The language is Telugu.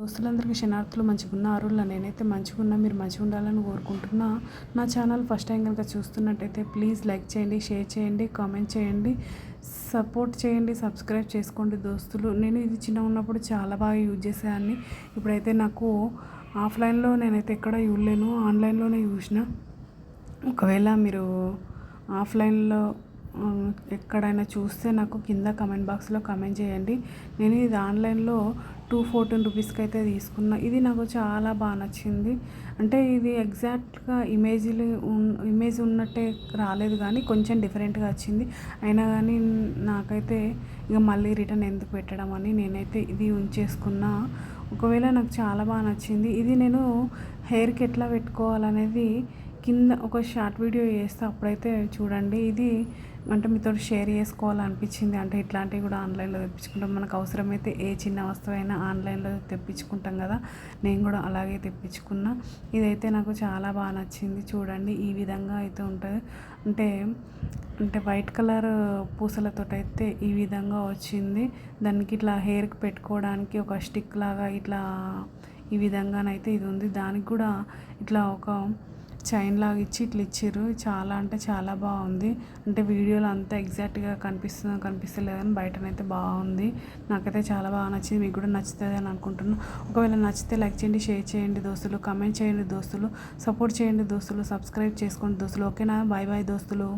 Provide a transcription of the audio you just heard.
దోస్తులందరికీ శనార్థులు మంచిగా ఉన్నారు నేనైతే మంచిగా ఉన్నా మీరు మంచిగా ఉండాలని కోరుకుంటున్నా. నా ఛానల్ ఫస్ట్ టైం కనుక చూస్తున్నట్టయితే ప్లీజ్ లైక్ చేయండి షేర్ చేయండి కామెంట్ చేయండి సపోర్ట్ చేయండి సబ్స్క్రైబ్ చేసుకోండి దోస్తులు. నేను ఇది చిన్న ఉన్నప్పుడు చాలా బాగా యూజ్ చేసేదాన్ని. ఇప్పుడైతే నాకు ఆఫ్లైన్లో నేనైతే ఎక్కడ చూడలేను ఆన్లైన్లోనే చూసిన. ఒకవేళ మీరు ఆఫ్లైన్లో ఎక్కడైనా చూస్తే నాకు కింద కమెంట్ బాక్స్లో కమెంట్ చేయండి. నేను ఇది ఆన్లైన్లో టూ ఫోర్టీన్ రూపీస్కి అయితే తీసుకున్నా. ఇది నాకు చాలా బాగా నచ్చింది. అంటే ఇది ఎగ్జాక్ట్గా ఇమేజ్లు ఇమేజ్ ఉన్నట్టే రాలేదు కానీ కొంచెం డిఫరెంట్గా వచ్చింది. అయినా కానీ నాకైతే ఇక మళ్ళీ రిటర్న్ ఎందుకు పెట్టడం అని నేనైతే ఇది ఉంచేసుకున్నా. ఒకవేళ నాకు చాలా బాగా నచ్చింది. ఇది నేను హెయిర్కి ఎట్లా పెట్టుకోవాలనేది కింద ఒక షార్ట్ వీడియో చేస్తే అప్పుడైతే చూడండి. ఇది అంటే మీతో షేర్ చేసుకోవాలనిపించింది. అంటే ఇట్లాంటివి కూడా ఆన్లైన్లో తెప్పించుకుంటాం. మనకు అవసరమైతే ఏ చిన్న వస్తువు అయినా ఆన్లైన్లో తెప్పించుకుంటాం కదా. నేను కూడా అలాగే తెప్పించుకున్నా. ఇదైతే నాకు చాలా బాగా నచ్చింది. చూడండి ఈ విధంగా అయితే ఉంటుంది. అంటే అంటే వైట్ కలర్ పూసలతో అయితే ఈ విధంగా వచ్చింది. దానికి ఇట్లా హెయిర్కి పెట్టుకోవడానికి ఒక స్టిక్ లాగా ఇట్లా ఈ విధంగానైతే ఇది ఉంది. దానికి కూడా ఇట్లా ఒక చైన్ లాగా ఇచ్చి ఇట్లా ఇచ్చారు చాలా అంటే చాలా బాగుంది. అంటే వీడియోలో అంతా ఎగ్జాక్ట్గా కనిపిస్తుందో కనిపిస్తలేదు కానీ బయటనైతే బాగుంది. నాకైతే చాలా బాగా నచ్చింది. మీకు కూడా నచ్చుతుంది అని అనుకుంటున్నాను ఒకవేళ నచ్చితే లైక్ చేయండి షేర్ చేయండి దోస్తులు కమెంట్ చేయండి దోస్తులు సపోర్ట్ చేయండి దోస్తులు సబ్స్క్రైబ్ చేసుకోండి దోస్తులు. ఓకేనా? బాయ్ బాయ్ దోస్తులు.